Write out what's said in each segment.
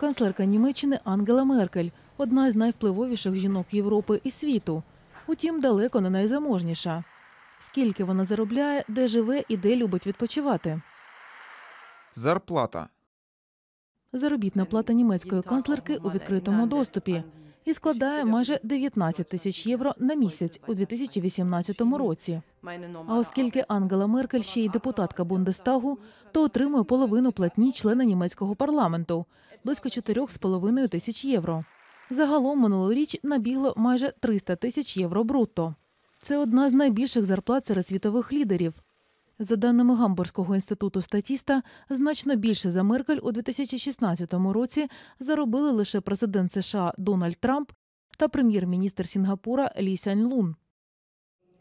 Канцлерка Німеччини Ангела Меркель одна з найвпливовіших жінок Європи і світу. Утім, далеко не найзаможніша. Скільки вона заробляє, де живе і де любить відпочивати? Зарплата. Заробітна плата німецької канцлерки у відкритому доступі і складає майже 19 тисяч євро на місяць у 2018 році. А оскільки Ангела Меркель ще й депутатка Бундестагу, то отримує половину платні члена німецького парламенту близько 4,5 тисяч євро. Загалом минулоріч набігло майже 300 тисяч євро брутто. Це одна з найбільших зарплат серед світових лідерів. За даними Гамбурзького інституту статіста, значно більше за Меркель у 2016 році заробили лише президент США Дональд Трамп та прем'єр-міністр Сінгапура Лі Сянь Лун.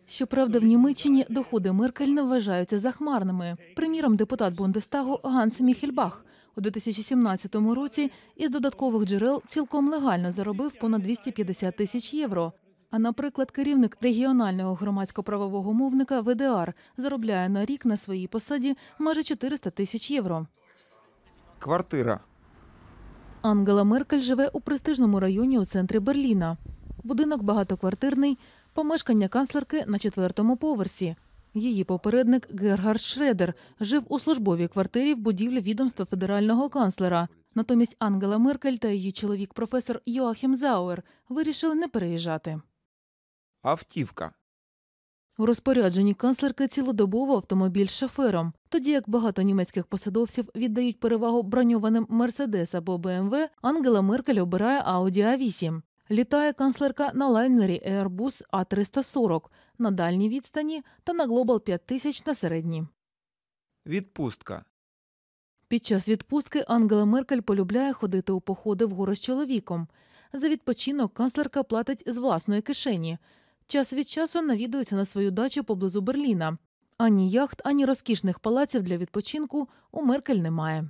Щоправда, в Німеччині доходи Меркель не вважаються захмарними. Приміром, депутат Бундестагу Ганс Міхельбах у 2017 році із додаткових джерел цілком легально заробив понад 250 тисяч євро. А, наприклад, керівник регіонального громадсько-правового мовника ВДР заробляє на рік на своїй посаді майже 400 тисяч євро. Квартира. Ангела Меркель живе у престижному районі у центрі Берліна. Будинок багатоквартирний, помешкання канцлерки на четвертому поверсі. Її попередник Гергард Шредер жив у службовій квартирі в будівлі відомства федерального канцлера. Натомість Ангела Меркель та її чоловік професор Йоахім Зауер вирішили не переїжджати. Автівка. У розпорядженні канцлерки цілодобово автомобіль з шофером, тоді як багато німецьких посадовців віддають перевагу броньованим Мерседес або БМВ, Ангела Меркель обирає Audi A8. Літає канцлерка на лайнері Airbus A340 на дальній відстані та на Global 5000 на середній. Відпустка. Під час відпустки Ангела Меркель полюбляє ходити у походи в гори з чоловіком. За відпочинок канцлерка платить з власної кишені. Час від часу навідується на свою дачу поблизу Берліна. Ані яхт, ані розкішних палаців для відпочинку у Меркель немає.